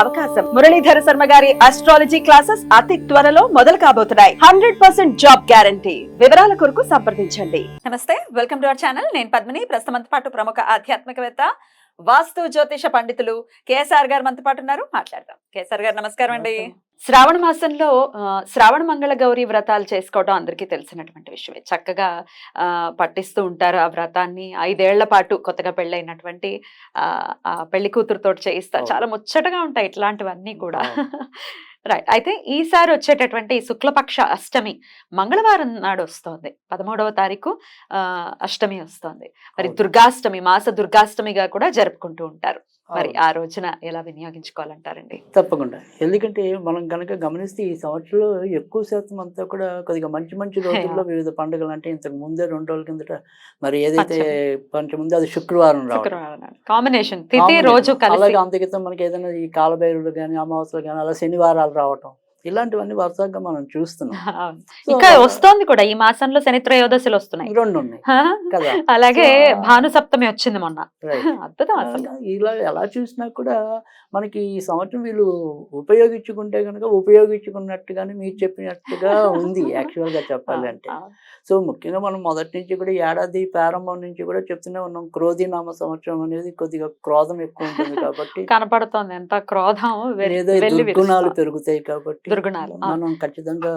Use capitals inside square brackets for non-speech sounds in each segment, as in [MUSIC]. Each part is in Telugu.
అవకాశం. మురళీధర శర్మ గారి అస్ట్రాలజీ క్లాసెస్ అతి త్వరలో మొదలు కాబోతున్నాయి. హండ్రెడ్ పర్సెంట్ జాబ్ గ్యారంటీ వివరాల కొరకు సంప్రదించండి. నమస్తే వెల్కమ్ టు అవర్ ఛానల్ నేను పద్మిని. ప్రస్తుతం పాటు ప్రముఖ ఆధ్యాత్మికవేత్త వాస్తు జ్యోతిష పండితులు కేఎస్ఆర్ గారు మనతో పాటు ఉన్నారు. మాట్లాడదాం. కేఎస్ఆర్ గారు నమస్కారం అండి. శ్రావణ మాసంలో ఆ, శ్రావణ మంగళ గౌరి వ్రతాలు చేసుకోవడం అందరికీ తెలిసినటువంటి విషయమే. చక్కగా ఆ, పట్టిస్తూ ఉంటారు ఆ వ్రతాన్ని. ఐదేళ్ళ పాటు కొత్తగా పెళ్ళైనటువంటి పెళ్ళి కూతురుతో చేయిస్తారు. చాలా ముచ్చటగా ఉంటాయి ఇట్లాంటివన్నీ కూడా. రైట్ అయితే ఈసారి వచ్చేటటువంటి శుక్లపక్ష అష్టమి మంగళవారం నాడు వస్తోంది. పదమూడవ తారీఖు అష్టమి వస్తోంది. మరి. దుర్గాష్టమి మాస దుర్గాష్టమిగా కూడా జరుపుకుంటూ ఉంటారు. మరి. ఆ రోజున ఎలా వినియోగించుకోవాలంటారండి? తప్పకుండా. ఎందుకంటే మనం కనుక గమనిస్తే ఈ సంవత్సరంలో ఎక్కువ శాతం అంతా కూడా కొద్దిగా మంచి మంచి [LAUGHS] రోజుల్లో వివిధ పండుగలు అంటే ఇంతకు ముందే రెండు రోజుల కిందట మరి ఏదైతే కొంచెం ముందు అది శుక్రవారం కాంబినేషన్. తిథి. రోజు అలాగే అంతకితం మనకి ఏదైనా ఈ కాలభైరులు కానీ అమావాస్యలు కానీ అలా శనివారాలు రావటం. ఇలాంటివన్నీ వరుసగా మనం చూస్తున్నాం. [LAUGHS] ఇంకా వస్తోంది కూడా. ఈ మాసంలో శని త్రయోదశులు వస్తున్నాయి. రెండు ఉన్నాయి? కదా. అలాగే భాను సప్తమి వచ్చింది మొన్న. రైట్ [LAUGHS] అద్భుతం అసలు. ఇలా ఎలా చూసినా కూడా మనకి ఈ సంవత్సరం వీళ్ళు ఉపయోగించుకుంటే కనుక ఉపయోగించుకున్నట్టుగానే మీరు చెప్పినట్టుగా ఉంది [LAUGHS] యాక్చువల్గా చెప్పాలంటే సో ముఖ్యంగా మనం మొదటి నుంచి కూడా ఏడాది ప్రారంభం నుంచి కూడా చెప్తూనే ఉన్నాం. క్రోధి నామ సంవత్సరం అనేది కొద్దిగా క్రోధం ఎక్కువ ఉంటుంది కాబట్టి కనపడుతోంది. ఎంత క్రోధం ఏదో దుర్గుణాలు. పెరుగుతాయి కాబట్టి దుర్గుణాలు. మనం ఖచ్చితంగా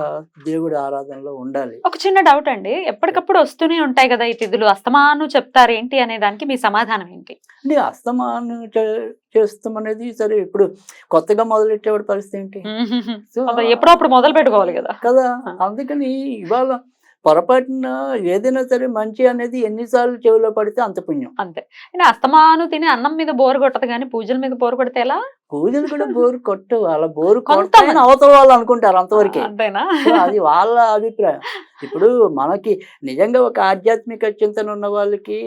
దేవుడి ఆరాధనలో ఉండాలి. ఒక చిన్న డౌట్ అండి. ఎప్పటికప్పుడు వస్తూనే ఉంటాయి కదా ఈ తిథులు. అస్తమాను చెప్తారు ఏంటి అనే దానికి మీ సమాధానం ఏంటి? అంటే అస్తమాను చేస్తాం అనేది సరే ఇప్పుడు కొత్తగా మొదలెట్టేవాడి పరిస్థితి ఏంటి? సో అబ్బా, ఎప్పుడో అప్పుడు మొదలు పెట్టుకోవాలి కదా. కదా. అందుకని ఇవాళ పొరపాటున ఏదైనా సరే మంచి అనేది ఎన్నిసార్లు చెవిలో పడితే అంత పుణ్యం. అంతే. అంటే అస్తమాను తిని అన్నం మీద బోరు కొట్టదు కానీ పూజల మీద బోరు కొడితే ఎలా? పూజలు కూడా బోరు కొట్టవు అలా బోరు కొంతమంది- అవతల వాళ్ళు అనుకుంటారు అంతవరకే. అంతేనా? అది వాళ్ళ అభిప్రాయం. ఇప్పుడు మనకి నిజంగా ఒక ఆధ్యాత్మిక చింతన ఉన్న వాళ్ళకి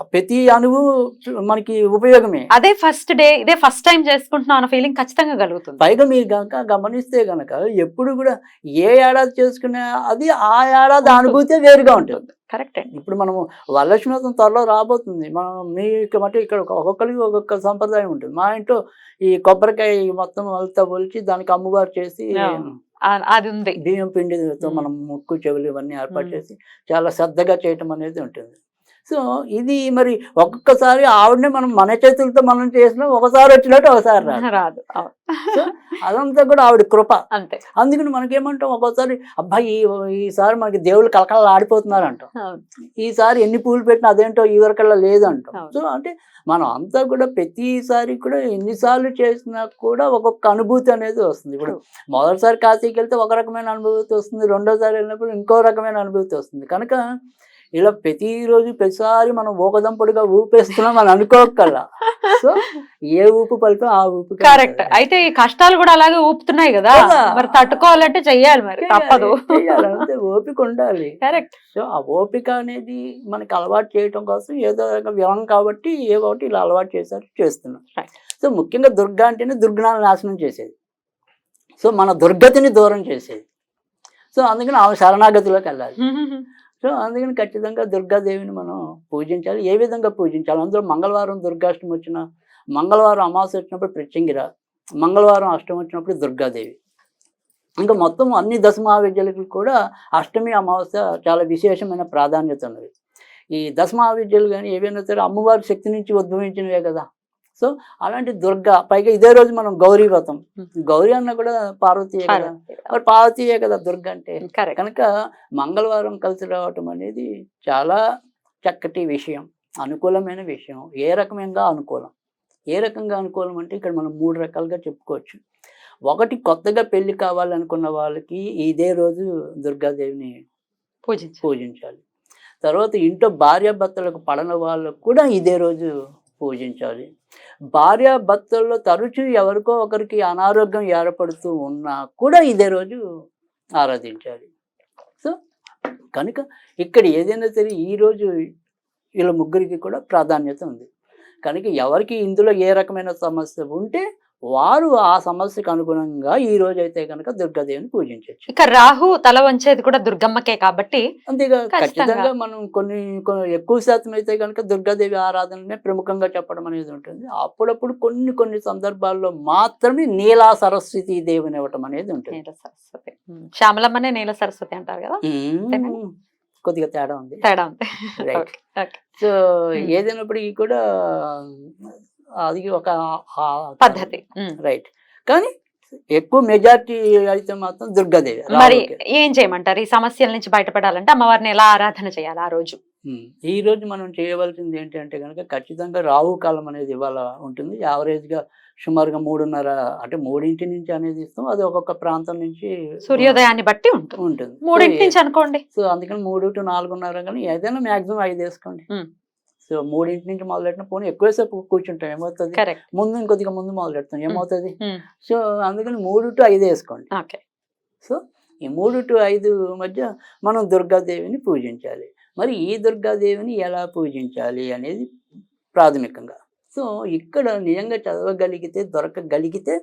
ప్రతి అణువు మనకి ఉపయోగమే. అదే ఫస్ట్ డే ఇదే ఫస్ట్ టైం చేసుకుంటున్నాం అన్న ఫీలింగ్ ఖచ్చితంగా కలుగుతుంది. పైగా మీరు గనక గమనిస్తే గనక ఎప్పుడు కూడా ఏ ఏడాది చేసుకునే అది ఆ ఏడాది అనుభూతే వేరుగా ఉంటుంది. కరెక్ట్ అండి ఇప్పుడు మనము వరలక్ష్మీవ్రతం త్వరలో రాబోతుంది. మనం మీకు మటు ఇక్కడ ఒక- ఒక్కొక్కరికి ఒక్కొక్క సంప్రదాయం ఉంటుంది. మా ఇంట్లో ఈ కొబ్బరికాయ మొత్తం అంతా ఒలిచి దానికి అమ్మవారు చేసి అది ఉంది. బియ్యం పిండితో. మనం ముక్కు చెవులు ఇవన్నీ ఏర్పాటు. చేసి చాలా శ్రద్ధగా చేయటం అనేది ఉంటుంది. సో ఇది మరి ఒక్కొక్కసారి ఆవిడనే మనం మన చేతులతో మనం చేసినా ఒకసారి వచ్చినట్టు ఒకసారి రాదు. [LAUGHS] సో అదంతా కూడా ఆవిడ కృప. అంతే. అందుకని మనకేమంటాం ఒక్కోసారి అబ్బాయి ఈసారి మనకి దేవుళ్ళు కలకల ఆడిపోతున్నారు అంటాం. ఈసారి ఎన్ని పూలు పెట్టినా అదేంటో ఈ వరకల్లా లేదు అంటాం అవును. సో అంటే మనం అంతా కూడా ప్రతిసారి కూడా ఎన్నిసార్లు చేసినా కూడా ఒక్కొక్క అనుభూతి అనేది వస్తుంది. ఇప్పుడు మొదటిసారి కాశీకి వెళ్తే ఒక రకమైన అనుభూతి వస్తుంది. రెండోసారి వెళ్ళినప్పుడు ఇంకో రకమైన అనుభూతి వస్తుంది. కనుక ఇలా ప్రతిరోజు ప్రతిసారి మనం ఊకదంపుడుగా ఊపేస్తున్నాం అని అనుకోకల్లా. సో ఏ ఊపు ఫలితం ఆ ఊపు కరెక్ట్. అయితే ఈ కష్టాలు కూడా అలాగే ఊపుతున్నాయి కదా. మరి తట్టుకోవాలంటే చెయ్యాలి మరి తప్పదు. అంతే ఓపిక ఉండాలి. కరెక్ట్. సో ఆ ఓపిక అనేది మనకి అలవాటు చేయటం కోసం ఏదో వ్యవం కాబట్టి ఏ ఒకటి ఇలా అలవాటు చేశారు చేస్తున్నాం. సో ముఖ్యంగా దుర్గా అంటేనే దుర్గుణాలు నాశనం చేసేది. సో మన దుర్గతిని దూరం చేసేది. సో అందుకని ఆమె శరణాగతిలోకి వెళ్ళాలి. సో అందుకని ఖచ్చితంగా దుర్గాదేవిని మనం పూజించాలి. ఏ విధంగా పూజించాలి? అందులో మంగళవారం దుర్గాష్టమి వచ్చిన మంగళవారం అమావాస్య వచ్చినప్పుడు ప్రత్యంగిర మంగళవారం అష్టమి వచ్చినప్పుడు దుర్గాదేవి. ఇంకా మొత్తం అన్ని దశమహావిద్యలకు కూడా అష్టమి అమావాస్య చాలా విశేషమైన ప్రాధాన్యత ఉన్నది ఈ దశమహావిద్యలు కానీ ఏవైనా సరే అమ్మవారి శక్తి నుంచి ఉద్భవించినవే కదా. సో అలాంటి దుర్గా పైగా ఇదే రోజు మనం గౌరీ వ్రతం. గౌరీ అన్న కూడా పార్వతీయే కదా? మరి పార్వతీయే కదా దుర్గ అంటే? కనుక మంగళవారం కలిసి రావటం అనేది చాలా చక్కటి విషయం అనుకూలమైన విషయం. ఏ రకమైన అనుకూలం? ఏ రకంగా అనుకూలం అంటే ఇక్కడ మనం మూడు రకాలుగా చెప్పుకోవచ్చు. ఒకటి కొత్తగా పెళ్ళి కావాలనుకున్న వాళ్ళకి ఇదే రోజు దుర్గాదేవిని పూజించు పూజించాలి. తర్వాత ఇంట్లో భార్యాభర్తలకు పడని వాళ్ళకు కూడా ఇదే రోజు పూజించాలి. భార్యాభర్తల్లో తరచూ ఎవరికో ఒకరికి అనారోగ్యం ఏర్పడుతూ ఉన్నా కూడా ఇదే రోజు ఆరాధించాలి. సో కనుక ఇక్కడ ఏదైనా సరే ఈరోజు వీళ్ళ ముగ్గురికి కూడా ప్రాధాన్యత ఉంది. కనుక ఎవరికి ఇందులో ఏ రకమైన సమస్య ఉంటే వారు ఆ సమస్యకు అనుగుణంగా ఈ రోజు అయితే కనుక దుర్గాదేవిని పూజించవచ్చు ఇక రాహు తల వంచేది కూడా దుర్గమ్మకే కాబట్టి అంతేగా ఖచ్చితంగా. మనం కొన్ని కొన్ని ఎక్కువ శాతం అయితే కనుక దుర్గాదేవి ఆరాధననే ప్రముఖంగా చెప్పడం అనేది ఉంటుంది అప్పుడప్పుడు కొన్ని కొన్ని సందర్భాల్లో మాత్రమే నీలా సరస్వతి దేవిని ఇవ్వటం అనేది ఉంటుంది నీల సరస్వతి శ్యామలమ్మనే నీల సరస్వతి అంటారు కదా. కొద్దిగా తేడా ఉంది తేడా ఉంది. సో. ఏదైనప్పటికీ కూడా అది ఒక పద్ధతి. రైట్. కానీ ఎక్కువ మెజారిటీ అయితే మాత్రం దుర్గాదేవి మరి. ఏం చేయమంటారు? ఈ సమస్యల నుంచి బయటపడాలంటే అమ్మవారిని ఎలా ఆరాధన చేయాలి ఆ రోజు. ఈ రోజు మనం చేయవలసింది ఏంటంటే కనుక ఖచ్చితంగా రాహు కాలం అనేది ఇవాళ ఉంటుంది. యావరేజ్గా సుమారుగా మూడున్నర అంటే మూడింటి నుంచి అనేది ఇస్తాం. అది ఒక్కొక్క ప్రాంతం నుంచి సూర్యోదయాన్ని బట్టి ఉంటుంది. ఉంటుంది. మూడింటి నుంచి అనుకోండి. సో అందుకని మూడు టు నాలుగున్నర కానీ ఏదైనా మాక్సిమం ఐదు వేసుకోండి. సో మూడింటి నుంచి మొదలెట్టిన పోనీ ఎక్కువసేపు కూర్చుంటాం ఏమవుతుంది? ముందు ఇంకొద్దిగా ముందు మొదలెడతాం ఏమవుతుంది? ఉమ్. సో అందుకని మూడు టు ఐదు వేసుకోండి. ఓకే. సో ఈ మూడు టు ఐదు మధ్య మనం దుర్గాదేవిని పూజించాలి. మరి ఈ దుర్గాదేవిని ఎలా పూజించాలి అనేది ప్రాథమికంగా. సో ఇక్కడ నిజంగా చదవగలిగితే దొరకగలిగితే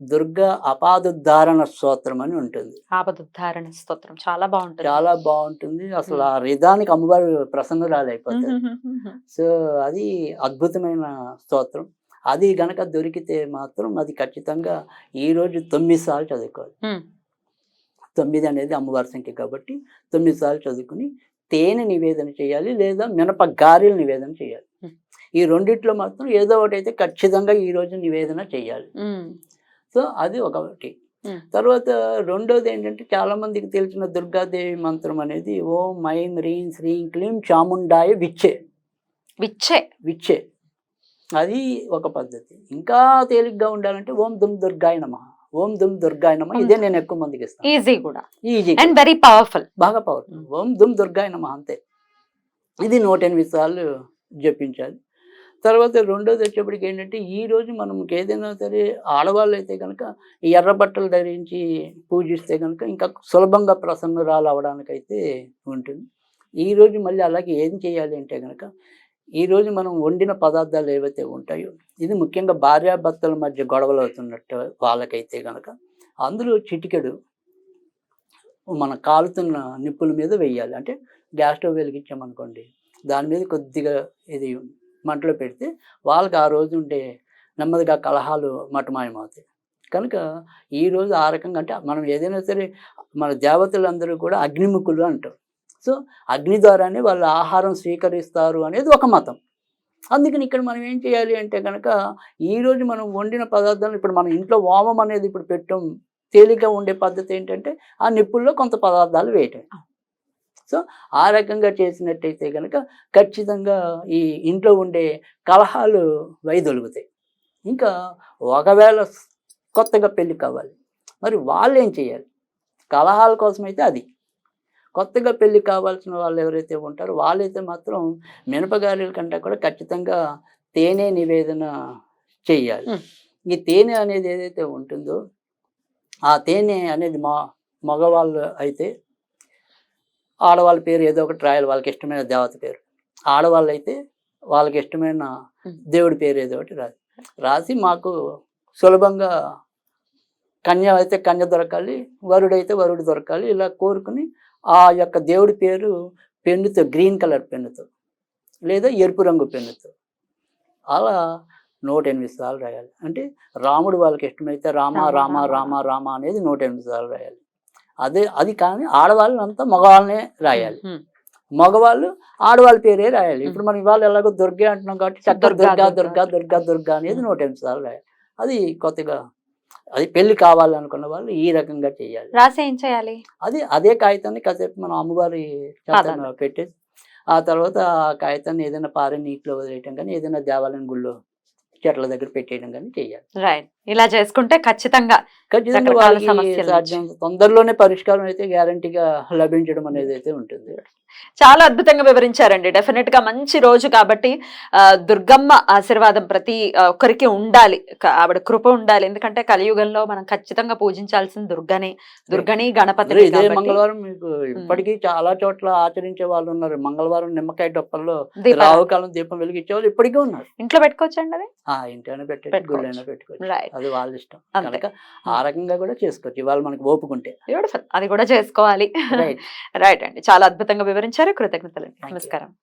దుర్గా అపాదుద్ధారణ స్తోత్రం అని ఉంటుంది. ఆపదుద్ధారణ స్తోత్రం చాలా బాగుంటుంది. చాలా బాగుంటుంది. అసలు ఆ రిధానికి అమ్మవారు ఉమ్. సో అది అద్భుతమైన స్తోత్రం. అది గనక దొరికితే మాత్రం అది ఖచ్చితంగా ఈ రోజు తొమ్మిది సార్లు చదువుకోవాలి. తొమ్మిది అనేది అమ్మవారి సంఖ్య కాబట్టి తొమ్మిది సార్లు చదువుకుని తేనె నివేదన చేయాలి లేదా మినప గారెలు నివేదన చేయాలి. ఈ రెండిట్లో మాత్రం ఏదో ఒకటి అయితే ఖచ్చితంగా ఈ రోజు నివేదన చేయాలి. సో అది ఒకటి. తర్వాత రెండోది ఏంటంటే చాలా మందికి తెలిసిన దుర్గాదేవి మంత్రం అనేది ఓం ఐం హ్రీం శ్రీం క్లీం చాముండాయ విచ్చే. విచ్చే. విచ్చే. అది ఒక పద్ధతి. ఇంకా తేలిగ్గా ఉండాలంటే ఓం దుమ్ దుర్గాయ నమ. ఓం దుమ్ దుర్గాయ నమ. ఇదే నేను ఎక్కువ మందికి ఇస్తాను. ఈజీ కూడా. ఈజీ. And very powerful. బాగా పవర్ఫుల్. ఓం దుమ్ దుర్గాయ నమ అంతే. ఇది నూట ఎనిమిది సార్లు జపించాలి. తర్వాత రెండోది వచ్చేప్పటికి ఏంటంటే ఈరోజు రోజు మనం ఏదైనా సరే ఆడవాళ్ళు అయితే కనుక ఎర్ర బట్టలు ధరించి పూజిస్తే కనుక ఇంకా సులభంగా ప్రసన్నురాలు అవడానికైతే ఉంటుంది. ఈ రోజు మళ్ళీ అలాగే ఏం చేయాలి అంటే కనుక ఈరోజు మనం వండిన పదార్థాలు ఏవైతే ఉంటాయో ఇది ముఖ్యంగా భార్యాభర్తల మధ్య గొడవలు అవుతున్నట్టు వాళ్ళకైతే కనుక అందులో చిటికెడు మన కాలుతున్న నిప్పుల మీద వేయాలి. అంటే గ్యాస్ స్టవ్ వెలిగించామనుకోండి దాని మీద కొద్దిగా ఇది మంటలో పెడితే వాళ్ళకి ఆ రోజు ఉండే నెమ్మదిగా కలహాలు మటుమాయమవుతాయి. కనుక ఈ రోజు ఆ రకంగా అంటే మనం ఏదైనా సరే మన దేవతలందరూ కూడా అగ్నిముఖులు అంటారు. సో అగ్ని ద్వారానే వాళ్ళు ఆహారం స్వీకరిస్తారు అనేది ఒక మతం. అందుకని ఇక్కడ మనం ఏం చేయాలి అంటే కనుక ఈ రోజు మనం వండిన పదార్థాలు ఇప్పుడు మనం ఇంట్లో వామం అనేది ఇప్పుడు పెట్టడం తేలిక ఉండే పద్ధతి ఏంటంటే ఆ నిప్పుల్లో కొంత పదార్థాలు వేయటం సో ఆ రకంగా చేసినట్టయితే కనుక ఖచ్చితంగా ఈ ఇంట్లో ఉండే కలహాలు వైదొలుగుతాయి. ఇంకా ఒకవేళ కొత్తగా పెళ్ళి కావాలి మరి వాళ్ళు ఏం చేయాలి? కలహాల కోసం అయితే అది. కొత్తగా పెళ్ళి కావాల్సిన వాళ్ళు ఎవరైతే ఉంటారో వాళ్ళైతే మాత్రం మినపగారెల కంటే కూడా ఖచ్చితంగా తేనె నివేదన చేయాలి. ఈ తేనె అనేది ఏదైతే ఉంటుందో ఆ తేనె అనేది మా మగవాళ్ళు అయితే ఆడవాళ్ళ పేరు ఏదో ఒకటి రాయాలి వాళ్ళకి ఇష్టమైన దేవత పేరు. ఆడవాళ్ళు అయితే వాళ్ళకి ఇష్టమైన. దేవుడి పేరు ఏదో ఒకటి రాసి రాసి మాకు సులభంగా కన్య అయితే కన్య దొరకాలి వరుడైతే వరుడు దొరకాలి ఇలా కోరుకుని ఆ యొక్క దేవుడి పేరు పెన్నుతో గ్రీన్ కలర్ పెన్నుతో లేదా ఎరుపు రంగు పెన్నుతో అలా నూట ఎనిమిది సార్లు రాయాలి. అంటే రాముడు వాళ్ళకి ఇష్టమైతే రామ రామ, రామ రామ. అనేది నూట ఎనిమిది సార్లు రాయాలి. అదే అది కానీ ఆడవాళ్ళు అంతా మగవాళ్ళనే రాయాలి. మగవాళ్ళు ఆడవాళ్ళ పేరే రాయాలి. ఇప్పుడు మనం ఇవాళ ఎలాగో దుర్గే అంటున్నాం కాబట్టి చక్కగా దుర్గా, దుర్గా దుర్గా. దుర్గా అనేది నూట ఎనిమిది సార్లు రాయాలి. అది కొత్తగా అది పెళ్ళి కావాలనుకున్న వాళ్ళు ఈ రకంగా చేయాలి. రాసి చేయాలి? అది అదే కాగితాన్ని కాసేపు మనం అమ్మవారి. పెట్టేసి ఆ తర్వాత ఆ కాగితాన్ని ఏదైనా పారే నీటిలో వదిలేయటం కానీ ఏదైనా దేవాలయం గుళ్ళో చెట్ల దగ్గర పెట్టేయడం కానీ చేయాలి. రైట్. ఇలా చేసుకుంటే ఖచ్చితంగా తొందరలోనే పరిష్కారం అయితే గ్యారంటీగా లభించడం అనేది అయితే ఉంటుంది. చాలా అద్భుతంగా వివరించారండి. డెఫినెట్గా మంచి రోజు కాబట్టి ఆ, దుర్గమ్మ ఆశీర్వాదం ప్రతి ఒక్కరికి ఉండాలి. ఆవిడ కృప ఉండాలి. ఎందుకంటే కలియుగంలో మనం ఖచ్చితంగా పూజించాల్సిన దుర్గని. దుర్గని గణపతి మంగళవారం మీకు ఇప్పటికీ చాలా చోట్ల ఆచరించే వాళ్ళు ఉన్నారు. మంగళవారం నిమ్మకాయ డొప్పల్లో రావుకాలం దీపం వెలిగించే వాళ్ళు ఇప్పటికీ ఉన్నారు. ఇంట్లో పెట్టుకోవచ్చండి అది? పెట్టచ్చు పెట్టుకోవచ్చు. అది వాళ్ళ ఇష్టం. కనుక ఆ రకంగా కూడా చేసుకోవచ్చు. ఇవాళ మనకు ఓపుకుంటే. బ్యూటిఫుల్ అది కూడా చేసుకోవాలి. రైట్ [LAUGHS] అండి. చాలా అద్భుతంగా వివరించారు. కృతజ్ఞతలు. నమస్కారం.